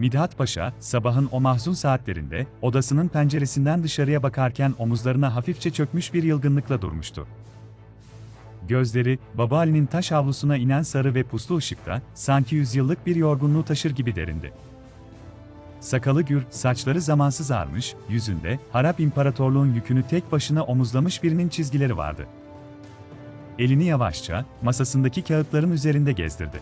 Midhat Paşa, sabahın o mahzun saatlerinde, odasının penceresinden dışarıya bakarken omuzlarına hafifçe çökmüş bir yılgınlıkla durmuştu. Gözleri, Baba Ali'nin taş avlusuna inen sarı ve puslu ışıkta, sanki yüzyıllık bir yorgunluğu taşır gibi derindi. Sakalı gür, saçları zamansız ağarmış, yüzünde, harap imparatorluğun yükünü tek başına omuzlamış birinin çizgileri vardı. Elini yavaşça, masasındaki kağıtların üzerinde gezdirdi.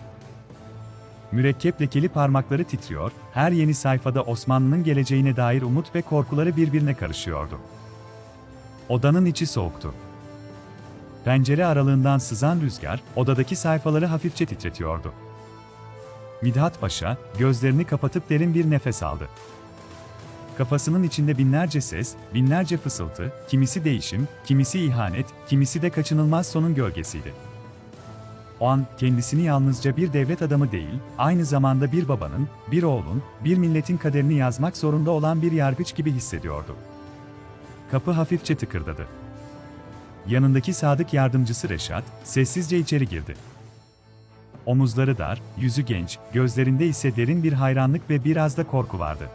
Mürekkep lekeli parmakları titriyor, her yeni sayfada Osmanlı'nın geleceğine dair umut ve korkuları birbirine karışıyordu. Odanın içi soğuktu. Pencere aralığından sızan rüzgar, odadaki sayfaları hafifçe titretiyordu. Midhat Paşa, gözlerini kapatıp derin bir nefes aldı. Kafasının içinde binlerce ses, binlerce fısıltı, kimisi değişim, kimisi ihanet, kimisi de kaçınılmaz sonun gölgesiydi. O an kendisini yalnızca bir devlet adamı değil, aynı zamanda bir babanın, bir oğlun, bir milletin kaderini yazmak zorunda olan bir yargıç gibi hissediyordu. Kapı hafifçe tıkırdadı. Yanındaki sadık yardımcısı Reşat, sessizce içeri girdi. Omuzları dar, yüzü genç, gözlerinde ise derin bir hayranlık ve biraz da korku vardı.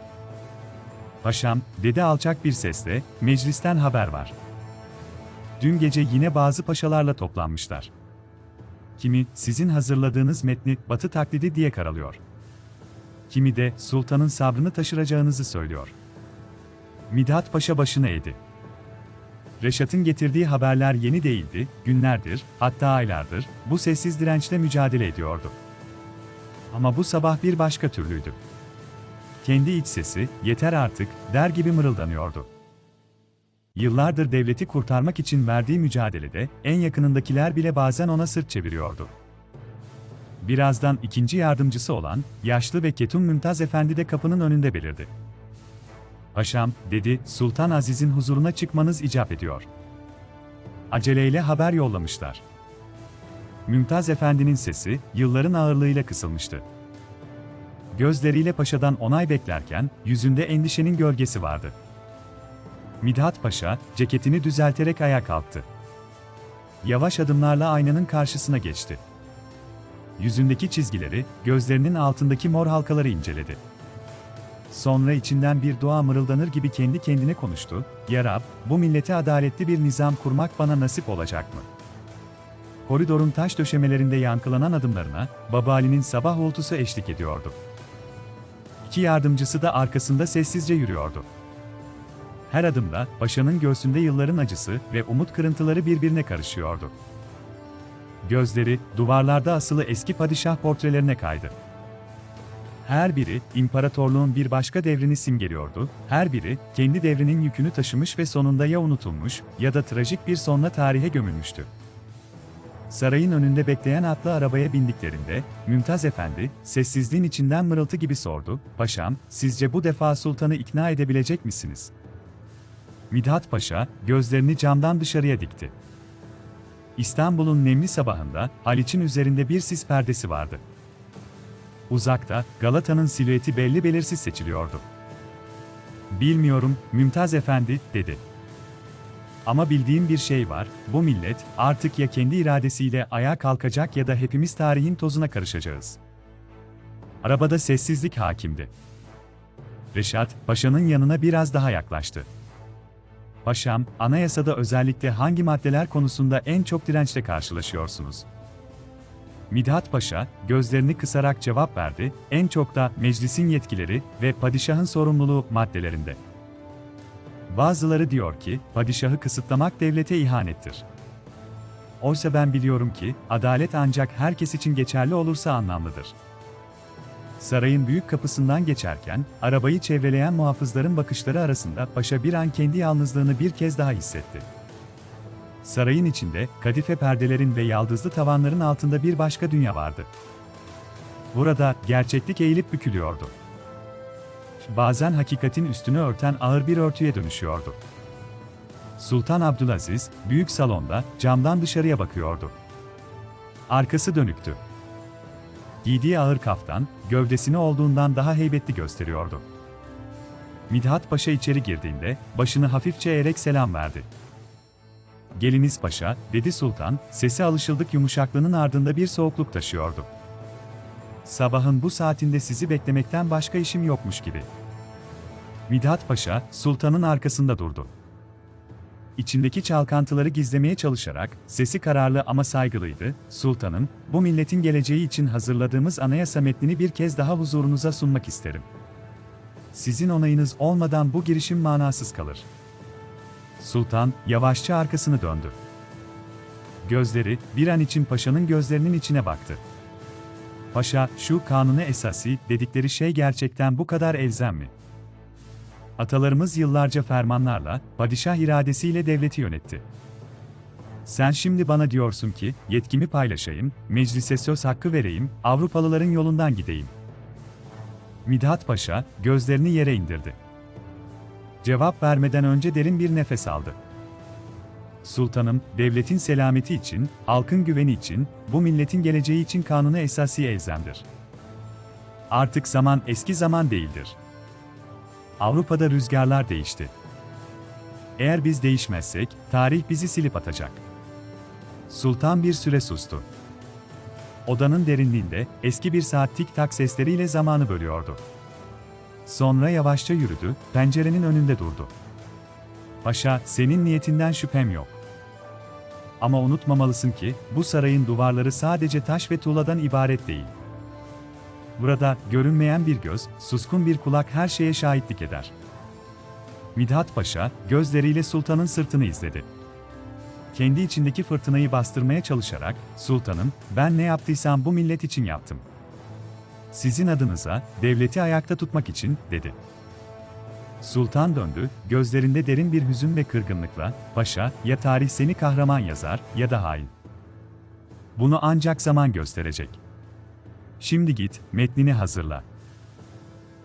Paşam, dedi alçak bir sesle, meclisten haber var. Dün gece yine bazı paşalarla toplanmışlar. Kimi, sizin hazırladığınız metni batı taklidi diye karalıyor. Kimi de, sultanın sabrını taşıracağınızı söylüyor. Midhat Paşa başını eğdi. Reşat'ın getirdiği haberler yeni değildi, günlerdir, hatta aylardır, bu sessiz dirençle mücadele ediyordu. Ama bu sabah bir başka türlüydü. Kendi iç sesi, yeter artık, der gibi mırıldanıyordu. Yıllardır devleti kurtarmak için verdiği mücadelede, en yakınındakiler bile bazen ona sırt çeviriyordu. Birazdan ikinci yardımcısı olan, yaşlı ve ketum Mümtaz Efendi de kapının önünde belirdi. Paşam, dedi, Sultan Aziz'in huzuruna çıkmanız icap ediyor. Aceleyle haber yollamışlar. Mümtaz Efendi'nin sesi, yılların ağırlığıyla kısılmıştı. Gözleriyle paşadan onay beklerken, yüzünde endişenin gölgesi vardı. Midhat Paşa, ceketini düzelterek ayağa kalktı. Yavaş adımlarla aynanın karşısına geçti. Yüzündeki çizgileri, gözlerinin altındaki mor halkaları inceledi. Sonra içinden bir dua mırıldanır gibi kendi kendine konuştu. Ya Rab, bu millete adaletli bir nizam kurmak bana nasip olacak mı? Koridorun taş döşemelerinde yankılanan adımlarına, Baba Ali'nin sabah uğultusu eşlik ediyordu. İki yardımcısı da arkasında sessizce yürüyordu. Her adımda, paşanın göğsünde yılların acısı ve umut kırıntıları birbirine karışıyordu. Gözleri, duvarlarda asılı eski padişah portrelerine kaydı. Her biri, imparatorluğun bir başka devrini simgeliyordu, her biri, kendi devrinin yükünü taşımış ve sonunda ya unutulmuş, ya da trajik bir sonla tarihe gömülmüştü. Sarayın önünde bekleyen atlı arabaya bindiklerinde, Mümtaz Efendi, sessizliğin içinden mırıltı gibi sordu, Paşam, sizce bu defa sultanı ikna edebilecek misiniz? Midhat Paşa, gözlerini camdan dışarıya dikti. İstanbul'un nemli sabahında, Haliç'in üzerinde bir sis perdesi vardı. Uzakta, Galata'nın silüeti belli belirsiz seçiliyordu. Bilmiyorum, Mümtaz Efendi, dedi. Ama bildiğim bir şey var, bu millet, artık ya kendi iradesiyle ayağa kalkacak ya da hepimiz tarihin tozuna karışacağız. Arabada sessizlik hakimdi. Reşat, paşanın yanına biraz daha yaklaştı. Paşam, anayasada özellikle hangi maddeler konusunda en çok dirençle karşılaşıyorsunuz? Midhat Paşa, gözlerini kısarak cevap verdi, en çok da meclisin yetkileri ve padişahın sorumluluğu maddelerinde. Bazıları diyor ki, padişahı kısıtlamak devlete ihanettir. Oysa ben biliyorum ki, adalet ancak herkes için geçerli olursa anlamlıdır. Sarayın büyük kapısından geçerken, arabayı çevreleyen muhafızların bakışları arasında paşa bir an kendi yalnızlığını bir kez daha hissetti. Sarayın içinde, kadife perdelerin ve yaldızlı tavanların altında bir başka dünya vardı. Burada, gerçeklik eğilip bükülüyordu. Bazen hakikatin üstünü örten ağır bir örtüye dönüşüyordu. Sultan Abdülaziz, büyük salonda, camdan dışarıya bakıyordu. Arkası dönüktü. Giydiği ağır kaftan, gövdesini olduğundan daha heybetli gösteriyordu. Midhat Paşa içeri girdiğinde, başını hafifçe eğerek selam verdi. Geliniz paşa, dedi sultan, sesi alışıldık yumuşaklığının ardında bir soğukluk taşıyordu. sabahın bu saatinde sizi beklemekten başka işim yokmuş gibi. Midhat Paşa, sultanın arkasında durdu. İçindeki çalkantıları gizlemeye çalışarak, sesi kararlı ama saygılıydı, Sultanım, bu milletin geleceği için hazırladığımız anayasa metnini bir kez daha huzurunuza sunmak isterim. Sizin onayınız olmadan bu girişim manasız kalır. Sultan, yavaşça arkasını döndü. Gözleri, bir an için paşanın gözlerinin içine baktı. Paşa, şu kanunu esası dedikleri şey gerçekten bu kadar elzem mi? Atalarımız yıllarca fermanlarla, padişah iradesiyle devleti yönetti. Sen şimdi bana diyorsun ki, yetkimi paylaşayım, meclise söz hakkı vereyim, Avrupalıların yolundan gideyim. Midhat Paşa, gözlerini yere indirdi. Cevap vermeden önce derin bir nefes aldı. Sultanım, devletin selameti için, halkın güveni için, bu milletin geleceği için kanunu esası elzemdir. Artık zaman eski zaman değildir. Avrupa'da rüzgarlar değişti. Eğer biz değişmezsek, tarih bizi silip atacak. Sultan bir süre sustu. Odanın derinliğinde eski bir saat tik tak sesleriyle zamanı bölüyordu. Sonra yavaşça yürüdü, pencerenin önünde durdu. Paşa, senin niyetinden şüphem yok. Ama unutmamalısın ki, bu sarayın duvarları sadece taş ve tuğladan ibaret değil. Burada, görünmeyen bir göz, suskun bir kulak her şeye şahitlik eder. Midhat Paşa, gözleriyle sultanın sırtını izledi. Kendi içindeki fırtınayı bastırmaya çalışarak, ''Sultanım, ben ne yaptıysam bu millet için yaptım. Sizin adınıza, devleti ayakta tutmak için.'' dedi. Sultan döndü, gözlerinde derin bir hüzün ve kırgınlıkla, ''Paşa, ya tarih seni kahraman yazar, ya da hain. Bunu ancak zaman gösterecek. Şimdi git, metnini hazırla.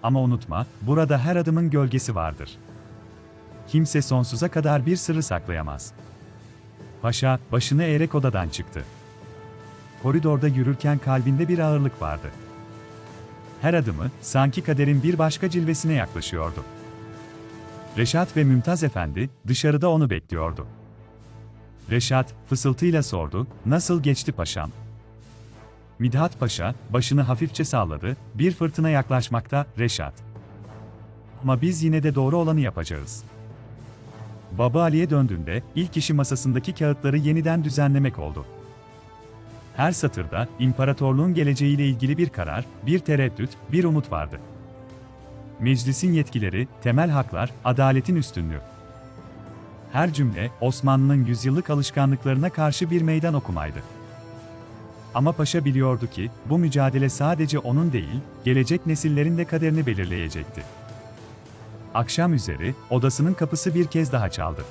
Ama unutma, burada her adımın gölgesi vardır. Kimse sonsuza kadar bir sırrı saklayamaz.'' Paşa, başını eğerek odadan çıktı. Koridorda yürürken kalbinde bir ağırlık vardı. Her adımı, sanki kaderin bir başka cilvesine yaklaşıyordu. Reşat ve Mümtaz Efendi, dışarıda onu bekliyordu. Reşat, fısıltıyla sordu, nasıl geçti paşam? Midhat Paşa, başını hafifçe salladı, bir fırtına yaklaşmakta, Reşat. Ama biz yine de doğru olanı yapacağız.'' Baba Ali'ye döndüğünde ilk işi masasındaki kağıtları yeniden düzenlemek oldu. Her satırda imparatorluğun geleceğiyle ilgili bir karar, bir tereddüt, bir umut vardı. Meclisin yetkileri, temel haklar, adaletin üstünlüğü. Her cümle Osmanlı'nın yüzyıllık alışkanlıklarına karşı bir meydan okumaydı. Ama paşa biliyordu ki bu mücadele sadece onun değil, gelecek nesillerin de kaderini belirleyecekti. Akşam üzeri, odasının kapısı bir kez daha çaldı.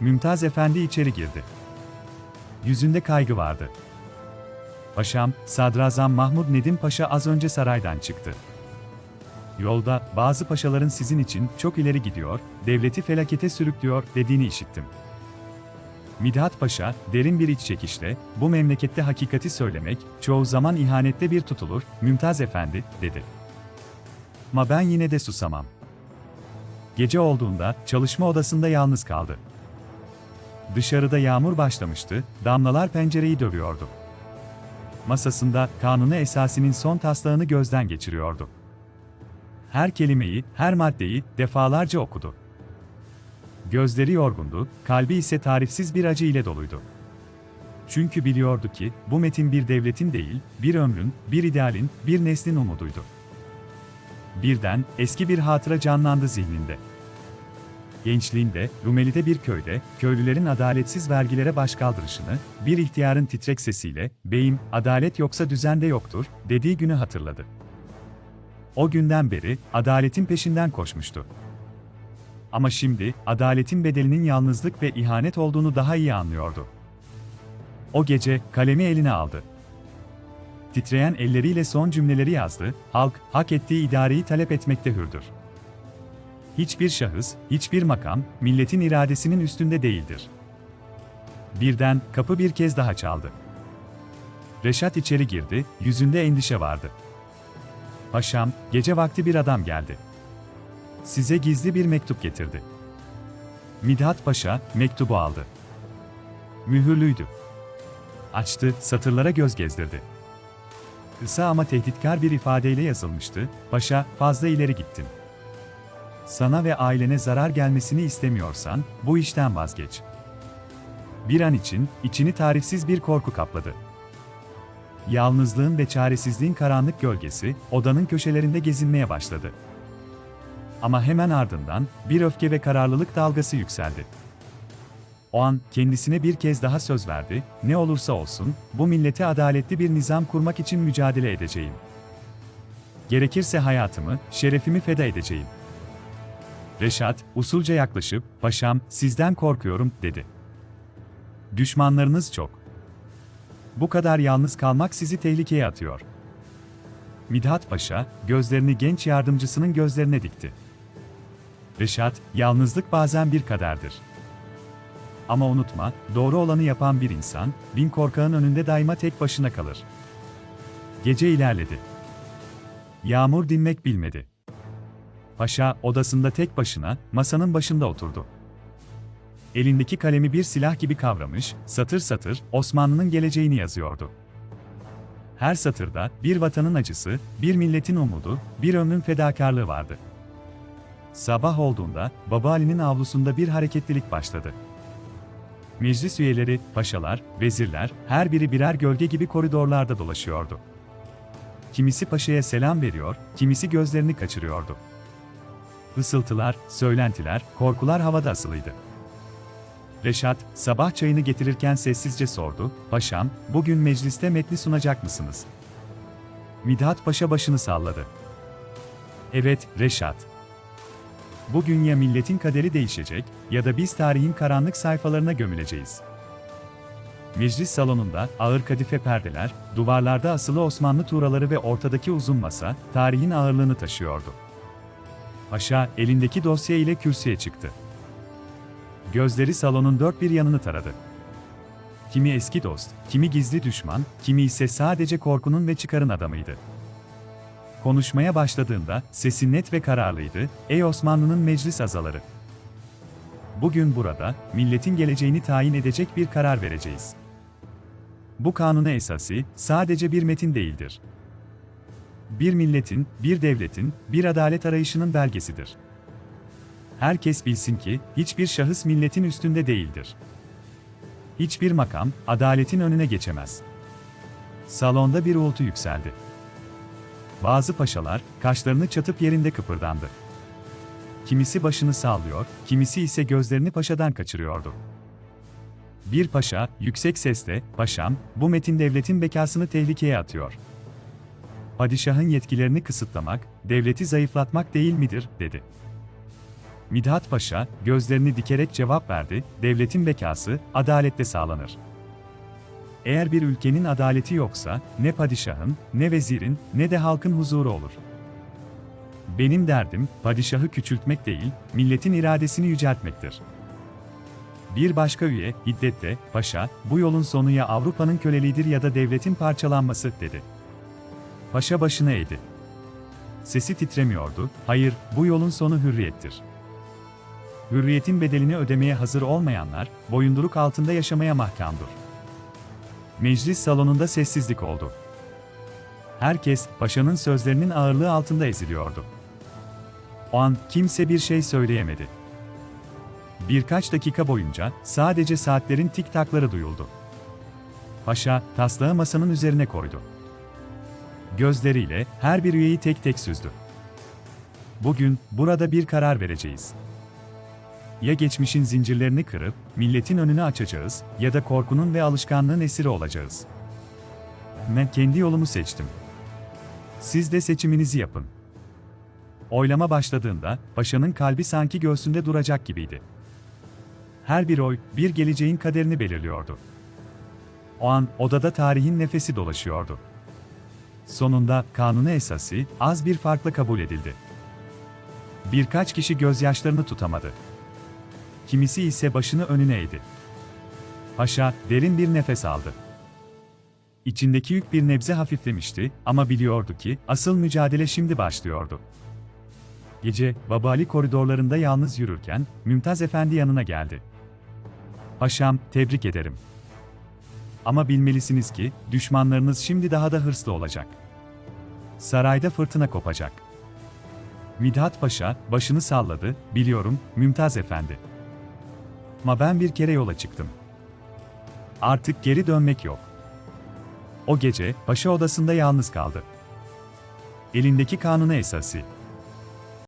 Mümtaz Efendi içeri girdi. Yüzünde kaygı vardı. Paşam, Sadrazam Mahmud Nedim Paşa az önce saraydan çıktı. Yolda, bazı paşaların sizin için çok ileri gidiyor, devleti felakete sürüklüyor dediğini işittim. Midhat Paşa, derin bir iç çekişle, bu memlekette hakikati söylemek, çoğu zaman ihanette bir tutulur, Mümtaz Efendi, dedi. Ama ben yine de susamam. Gece olduğunda çalışma odasında yalnız kaldı. Dışarıda yağmur başlamıştı, damlalar pencereyi dövüyordu. Masasında kanunu esasinin son taslağını gözden geçiriyordu. Her kelimeyi, her maddeyi defalarca okudu. Gözleri yorgundu, kalbi ise tarifsiz bir acı ile doluydu. Çünkü biliyordu ki bu metin bir devletin değil, bir ömrün, bir idealin, bir neslin umuduydu. Birden eski bir hatıra canlandı zihninde. Gençliğinde, Rumeli'de bir köyde, köylülerin adaletsiz vergilere başkaldırışını, bir ihtiyarın titrek sesiyle, beyim, adalet yoksa düzende yoktur, dediği günü hatırladı. O günden beri, adaletin peşinden koşmuştu. Ama şimdi, adaletin bedelinin yalnızlık ve ihanet olduğunu daha iyi anlıyordu. O gece, kalemi eline aldı titreyen elleriyle son cümleleri yazdı, halk, hak ettiği idareyi talep etmekte hürdür. Hiçbir şahıs, hiçbir makam, milletin iradesinin üstünde değildir. Birden, kapı bir kez daha çaldı. Reşat içeri girdi, yüzünde endişe vardı. Paşam, gece vakti bir adam geldi. Size gizli bir mektup getirdi. Midhat Paşa, mektubu aldı. Mühürlüydü. Açtı, satırlara göz gezdirdi. Kısa ama tehditkar bir ifadeyle yazılmıştı, Paşa, fazla ileri gittin. Sana ve ailene zarar gelmesini istemiyorsan, bu işten vazgeç. Bir an için, içini tarifsiz bir korku kapladı. Yalnızlığın ve çaresizliğin karanlık gölgesi, odanın köşelerinde gezinmeye başladı. Ama hemen ardından, bir öfke ve kararlılık dalgası yükseldi. O an, kendisine bir kez daha söz verdi, ne olursa olsun, bu millete adaletli bir nizam kurmak için mücadele edeceğim. Gerekirse hayatımı, şerefimi feda edeceğim. Reşat, usulca yaklaşıp, paşam, sizden korkuyorum, dedi. Düşmanlarınız çok. Bu kadar yalnız kalmak sizi tehlikeye atıyor. Midhat Paşa, gözlerini genç yardımcısının gözlerine dikti. Reşat, yalnızlık bazen bir kaderdir. Ama unutma, doğru olanı yapan bir insan, bin korkağın önünde daima tek başına kalır. Gece ilerledi. Yağmur dinmek bilmedi. Paşa, odasında tek başına, masanın başında oturdu. Elindeki kalemi bir silah gibi kavramış, satır satır, Osmanlı'nın geleceğini yazıyordu. Her satırda, bir vatanın acısı, bir milletin umudu, bir ömrün fedakarlığı vardı. Sabah olduğunda, Baba Ali'nin avlusunda bir hareketlilik başladı. Meclis üyeleri, paşalar, vezirler, her biri birer gölge gibi koridorlarda dolaşıyordu. Kimisi paşaya selam veriyor, kimisi gözlerini kaçırıyordu. Isıltılar, söylentiler, korkular havada asılıydı. Reşat, sabah çayını getirirken sessizce sordu, Paşam, bugün mecliste metni sunacak mısınız? Midhat Paşa başını salladı. Evet, Reşat. Bugün ya milletin kaderi değişecek ya da biz tarihin karanlık sayfalarına gömüleceğiz. Meclis salonunda ağır kadife perdeler, duvarlarda asılı Osmanlı tuğraları ve ortadaki uzun masa, tarihin ağırlığını taşıyordu. Paşa, elindeki dosya ile kürsüye çıktı. Gözleri salonun dört bir yanını taradı. Kimi eski dost, kimi gizli düşman, kimi ise sadece korkunun ve çıkarın adamıydı. Konuşmaya başladığında sesi net ve kararlıydı, ey Osmanlı'nın meclis azaları. Bugün burada, milletin geleceğini tayin edecek bir karar vereceğiz. Bu kanunu esası, sadece bir metin değildir. Bir milletin, bir devletin, bir adalet arayışının belgesidir. Herkes bilsin ki, hiçbir şahıs milletin üstünde değildir. Hiçbir makam, adaletin önüne geçemez. Salonda bir uğultu yükseldi. Bazı paşalar, kaşlarını çatıp yerinde kıpırdandı. Kimisi başını sallıyor, kimisi ise gözlerini paşadan kaçırıyordu. Bir paşa, yüksek sesle, paşam, bu metin devletin bekasını tehlikeye atıyor. Padişahın yetkilerini kısıtlamak, devleti zayıflatmak değil midir, dedi. Midhat Paşa, gözlerini dikerek cevap verdi, devletin bekası, adalette sağlanır. Eğer bir ülkenin adaleti yoksa, ne padişahın, ne vezirin, ne de halkın huzuru olur. Benim derdim, padişahı küçültmek değil, milletin iradesini yüceltmektir. Bir başka üye, hiddetle, paşa, bu yolun sonu ya Avrupa'nın köleliğidir ya da devletin parçalanması, dedi. Paşa başını eğdi. Sesi titremiyordu, hayır, bu yolun sonu hürriyettir. Hürriyetin bedelini ödemeye hazır olmayanlar, boyunduruk altında yaşamaya mahkamdır. Meclis salonunda sessizlik oldu. Herkes, paşanın sözlerinin ağırlığı altında eziliyordu. O an kimse bir şey söyleyemedi. Birkaç dakika boyunca sadece saatlerin tik takları duyuldu. Paşa, taslağı masanın üzerine koydu. Gözleriyle her bir üyeyi tek tek süzdü. Bugün burada bir karar vereceğiz. Ya geçmişin zincirlerini kırıp milletin önünü açacağız ya da korkunun ve alışkanlığın esiri olacağız. Ben kendi yolumu seçtim. Siz de seçiminizi yapın. Oylama başladığında paşanın kalbi sanki göğsünde duracak gibiydi. Her bir oy bir geleceğin kaderini belirliyordu. O an odada tarihin nefesi dolaşıyordu. Sonunda kanunu esası az bir farkla kabul edildi. Birkaç kişi gözyaşlarını tutamadı. Kimisi ise başını önüne eğdi. Paşa derin bir nefes aldı. İçindeki yük bir nebze hafiflemişti ama biliyordu ki asıl mücadele şimdi başlıyordu. Gece Baba Ali koridorlarında yalnız yürürken Mümtaz Efendi yanına geldi. Paşam, tebrik ederim. Ama bilmelisiniz ki düşmanlarınız şimdi daha da hırslı olacak. Sarayda fırtına kopacak. Midhat Paşa başını salladı, biliyorum, Mümtaz Efendi. Ama ben bir kere yola çıktım. Artık geri dönmek yok. O gece paşa odasında yalnız kaldı. Elindeki kanunu esası,